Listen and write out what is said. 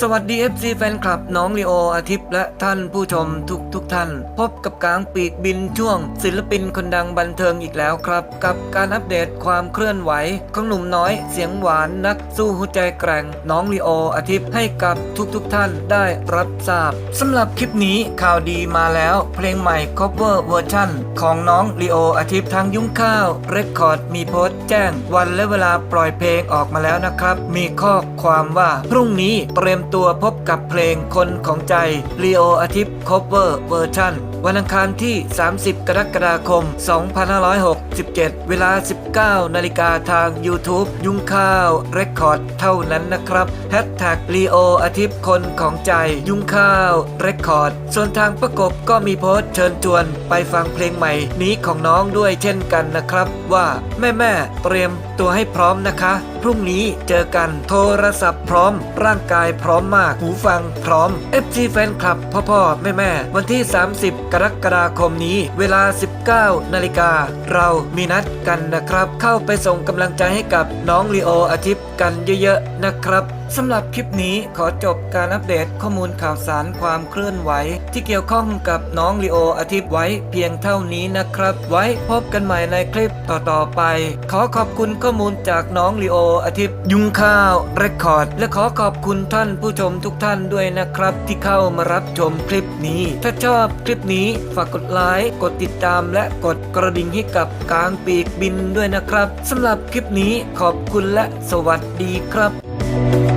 สวัสดี FC แฟนคลับน้องลีโออาทิตย์และท่านผู้ชมทุกทุกท่าน พบกับกลางปีกบินช่วง ศิลปินคนดังบันเทิงอีกแล้วครับ กับการอัปเดตความเคลื่อนไหว ของหนุ่มน้อยเสียงหวานนักสู้หัวใจแกร่ง น้องลีโออาทิตย์ให้กับทุกทุกท่านได้รับทราบสำหรับคลิปนี้ข่าวดีมาแล้ว เพลงใหม่ cover เวอร์ชันของน้องลีโออาทิตย์ทางยุ่งข้าวเรคคอร์ดมีโพสต์แจ้ง วันและเวลาปล่อยเพลงออกมาแล้วนะครับ มีข้อความว่าพรุ่งนี้เตรียมตัวพบกับเพลงคนของใจลีโออาทิตย์ cover เวอร์ชันวันอังคารที่ 30 กรกฎาคม 2567 เวลา 19 นาฬิกาทาง YouTube ยุ่งข้าวเรคคอร์ดเท่านั้นนะครับแฮชแท็กลีโออาทิตย์คนของใจยุ่งข้าวเรคคอร์ดส่วนทางประกบก็มีโพสต์เชิญชวนไปฟังเพลงใหม่นี้ของน้องด้วยเช่นกันนะครับ ว่าแม่แม่เตรียมตัวให้พร้อมนะคะ พรุ่งนี้เจอกันโทรศัพท์พร้อม ร่างกายพร้อมมาก หูฟังพร้อม FG แฟนคลับพ่อพ่อแม่แม่วันที่ 30 กรกฎาคมนี้ เวลา 19 นาฬิกา เรามีนัดกันนะครับ เข้าไปส่งกำลังใจให้กับน้องลีโออาทิตย์กันเยอะๆนะครับสำหรับคลิปนี้ขอจบการอัปเดตข้อมูลข่าวสารความเคลื่อนไหว ที่เกี่ยวข้องกับน้องลีโออาทิตย์ไว้เพียงเท่านี้นะครับ ไว้พบกันใหม่ในคลิปต่อๆไป ขอขอบคุณข้อมูลจากน้องลีโออาทิตย์ยุงข้าวเรคคอร์ด และขอขอบคุณท่านผู้ชมทุกท่านด้วยนะครับ ที่เข้ามารับชมคลิปนี้ ถ้าชอบคลิปนี้ฝากกดไลค์กดติดตาม และกดกระดิ่งให้กับกลางปีกบินด้วยนะครับสำหรับคลิปนี้ขอบคุณและสวัสดีครับ